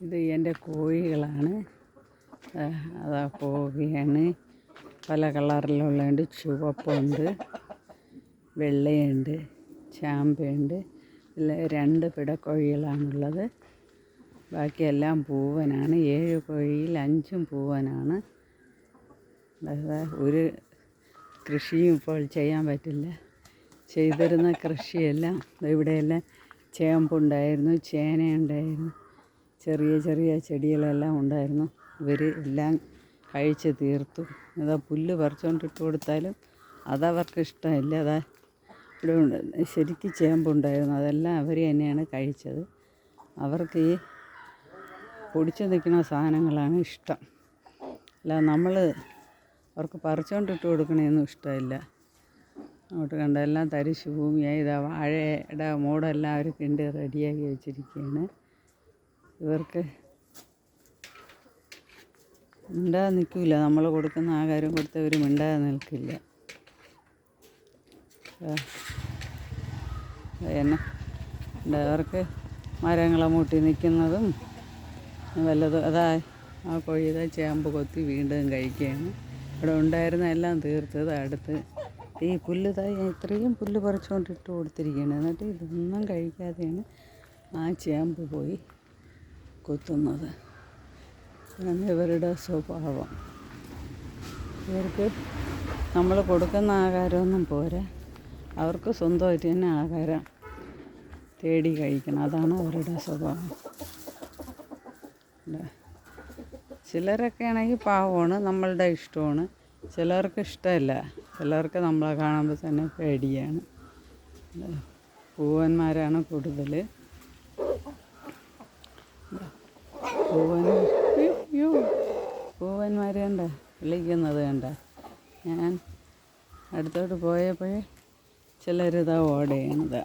ഇത് എന്റെ കോഴികളാണ്. അതാ പോവുകയാണ്. പല കളറിലുള്ളതുണ്ട്. ചുവപ്പുണ്ട് വെള്ളയുണ്ട് ചാമ്പയുണ്ട്. ഇതിൽ രണ്ട് പിടക്കോഴികളാണുള്ളത്. ബാക്കിയെല്ലാം പൂവനാണ്. ഏഴ് കോഴിയിൽ അഞ്ചും പൂവനാണ്. ഒരു കൃഷിയും ഇപ്പോൾ ചെയ്യാൻ പറ്റില്ല. ചെയ്തിരുന്ന കൃഷിയെല്ലാം ഇവിടെയെല്ലാം ചേമ്പുണ്ടായിരുന്നു ചേനയുണ്ടായിരുന്നു. ചെറിയ ചെറിയ ചെടികളെല്ലാം ഉണ്ടായിരുന്നു. ഇവർ എല്ലാം കഴിച്ച് തീർത്തു. അതാ പുല്ല് പറിച്ചുകൊണ്ടിട്ട് കൊടുത്താലും അതവർക്ക് ഇഷ്ടമില്ല. അതാ ഇവിടെ ശരിക്കും ചേമ്പുണ്ടായിരുന്നു അതെല്ലാം അവർ തന്നെയാണ് കഴിച്ചത്. അവർക്ക് ഈ പൊടിച്ച് നിൽക്കുന്ന സാധനങ്ങളാണ് ഇഷ്ടം. അല്ല നമ്മൾ അവർക്ക് പറിച്ചുകൊണ്ടിട്ട് കൊടുക്കണേന്നും ഇഷ്ടമില്ല. അങ്ങോട്ട് കണ്ട എല്ലാം തരിശ് ഭൂമിയായി. ഇതാ വാഴയുടെ മൂടെല്ലാം അവർ കിണ്ടി റെഡിയാക്കി വെച്ചിരിക്കുകയാണ്. ഇവർക്ക് മിണ്ടാതെ നിൽക്കില്ല. നമ്മൾ കൊടുക്കുന്ന ആഹാരം കൊടുത്തവർ മിണ്ടാതെ നിൽക്കില്ല. എന്നെ അവർക്ക് മരങ്ങളെ മൂട്ടി നിൽക്കുന്നതും വല്ലതും അതാ ആ കൊഴിത ചേമ്പ് കൊത്തി വീണ്ടും കഴിക്കുകയാണ്. ഇവിടെ ഉണ്ടായിരുന്ന എല്ലാം തീർത്തത് അടുത്ത്. ഈ പുല്ല് തായി ഇത്രയും പുല്ല് പറിച്ചുകൊണ്ട് ഇട്ട് കൊടുത്തിരിക്കുകയാണ്. എന്നിട്ട് ഇതൊന്നും കഴിക്കാതെയാണ് ആ ചേമ്പ് പോയി കൊത്തുന്നത്. അതാണ് ഇവരുടെ സ്വഭാവം. ഇവർക്ക് നമ്മൾ കൊടുക്കുന്ന ആഹാരമൊന്നും പോരെ. അവർക്ക് സ്വന്തമായിട്ട് തന്നെ ആഹാരം തേടി കഴിക്കണം. അതാണ് അവരുടെ സ്വഭാവം. ചിലരൊക്കെ ആണെങ്കിൽ പാവമാണ് നമ്മളുടെ ഇഷ്ടമാണ്. ചിലർക്ക് ഇഷ്ടമല്ല. ചിലർക്ക് നമ്മളെ കാണുമ്പോൾ തന്നെ പേടിയാണ്. പൂവന്മാരാണ് കൂടുതൽ പൂവൻ അയ്യോ പൂവന്മാർ കണ്ട വിളിക്കുന്നത് കണ്ട. ഞാൻ അടുത്തോട്ട് പോയപ്പോഴേ ചിലരിതാ ഓടുകയാണിതാ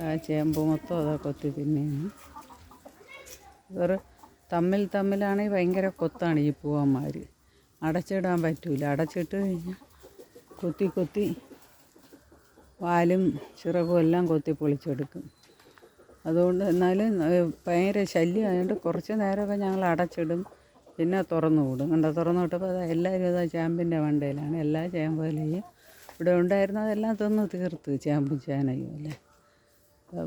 ആ ചേമ്പ് മൊത്തം അതാ കൊത്തി തിന്നെയാണ് ഇവർ തമ്മിൽ തമ്മിലാണെങ്കിൽ ഭയങ്കര കൊത്താണ് ഈ പൂവന്മാർ അടച്ചിടാൻ പറ്റൂല. അടച്ചിട്ട് കഴിഞ്ഞാൽ കൊത്തി കൊത്തി വാലും ചിറകും എല്ലാം കൊത്തി പൊളിച്ചെടുക്കും. അതുകൊണ്ട് എന്നാലും ഭയങ്കര ശല്യമായതുകൊണ്ട് കുറച്ച് നേരമൊക്കെ ഞങ്ങൾ അടച്ചിടും. പിന്നെ തുറന്നു വിടും. കണ്ടോ? തുറന്നു വിട്ടപ്പോൾ അത് എല്ലാവരും അതാ ചേമ്പിന്റെ മണ്ടയിലാണ് എല്ലാ ചേമ്പിലെയും ഇവിടെ ഉണ്ടായിരുന്നതെല്ലാം തിന്ന് തീർത്ത് ചേമ്പും ചേനയും അല്ലേ?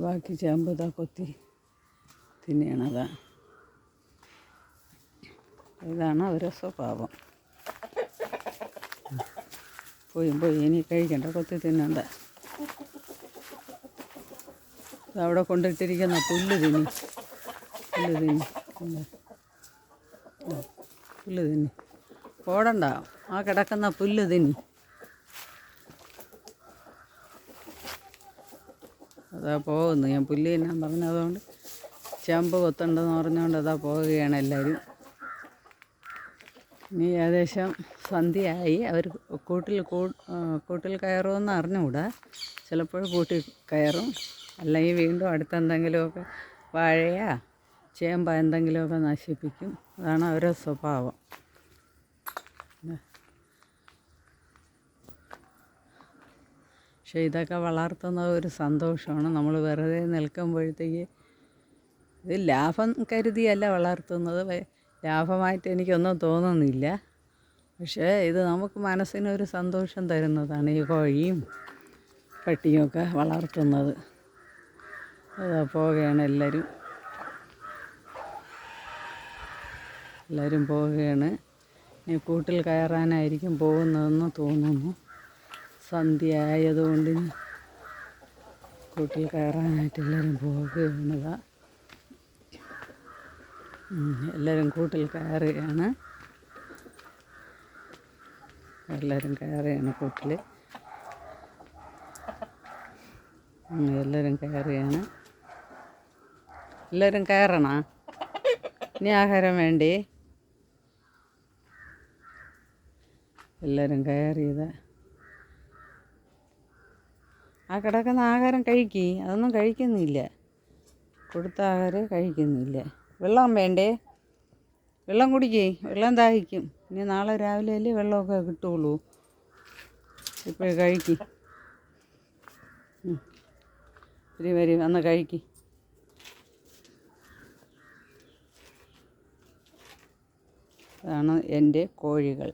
ബാക്കി ചേമ്പ് ഇതാ കൊത്തി തിന്നെയാണതാ ഇതാണ് അവരുടെ സ്വഭാവം. പോയി പോയി. ഇനി കഴിക്കണ്ട. കൊത്തി തിന്നണ്ട. അവിടെ കൊണ്ടിട്ടിരിക്കുന്ന പുല്ല് തിന്നി. പുല്ല് തിന്നി. പുല്ല് തിന്നി. ഓടണ്ട ആ കിടക്കുന്ന പുല്ല് തിന്നി. അതാ പോകുന്നു ഞാൻ പുല്ല് തിന്നാൻ പറഞ്ഞതുകൊണ്ട് ചെമ്പ് കൊത്തണ്ടെന്ന് പറഞ്ഞുകൊണ്ട് അതാ പോവുകയാണ് എല്ലാവരും. ഇനി ഏകദേശം സന്ധ്യയായി. അവർ കൂട്ടിൽ കൂട്ടിൽ കയറുമെന്ന് അറിഞ്ഞുകൂടാ. ചിലപ്പോൾ കൂട്ടിൽ കയറും. അല്ലെങ്കിൽ വീണ്ടും അടുത്തെന്തെങ്കിലുമൊക്കെ വാഴയാ ചേമ്പ എന്തെങ്കിലുമൊക്കെ നശിപ്പിക്കും. അതാണ് അവരുടെ സ്വഭാവം. പക്ഷേ ഇതൊക്കെ വളർത്തുന്ന ഒരു സന്തോഷമാണ്. നമ്മൾ വെറുതെ നിൽക്കുമ്പോഴത്തേക്ക് ഇത് ലാഭം കരുതിയല്ല വളർത്തുന്നത്. ലാഭമായിട്ട് എനിക്കൊന്നും തോന്നുന്നില്ല. പക്ഷേ ഇത് നമുക്ക് മനസ്സിനൊരു സന്തോഷം തരുന്നതാണ് ഈ കോഴിയും പട്ടിയുമൊക്കെ വളർത്തുന്നത്. പോവുകയാണ് എല്ലാവരും എല്ലാവരും പോവുകയാണ്. ഇനി കൂട്ടിൽ കയറാനായിരിക്കും പോകുന്നതെന്ന് തോന്നുന്നു. സന്ധ്യ ആയതുകൊണ്ട് കൂട്ടിൽ കയറാനായിട്ട് എല്ലാവരും ഉം, എല്ലാവരും കൂട്ടിൽ കയറുകയാണ്. എല്ലാവരും കയറുകയാണ് കൂട്ടിൽ. എല്ലാവരും കയറുകയാണ്. എല്ലാവരും കയറണ? ഇനി ആഹാരം വേണ്ടേ? എല്ലാവരും കയറിയത്. ആ കിടക്കുന്ന ആഹാരം കഴിക്കി. അതൊന്നും കഴിക്കുന്നില്ല. കൊടുത്ത ആഹാരം കഴിക്കുന്നില്ല. വെള്ളം വേണ്ടേ? വെള്ളം കുടിക്കേ. വെള്ളം ദാഹിക്കും. ഇനി നാളെ രാവിലെ അല്ലേ വെള്ളമൊക്കെ കിട്ടുള്ളൂ. ഇപ്പോഴേ കഴിക്ക്. വരി വരി അന്ന് കഴിക്ക്. അതാണ് എന്റെ കോഴികൾ.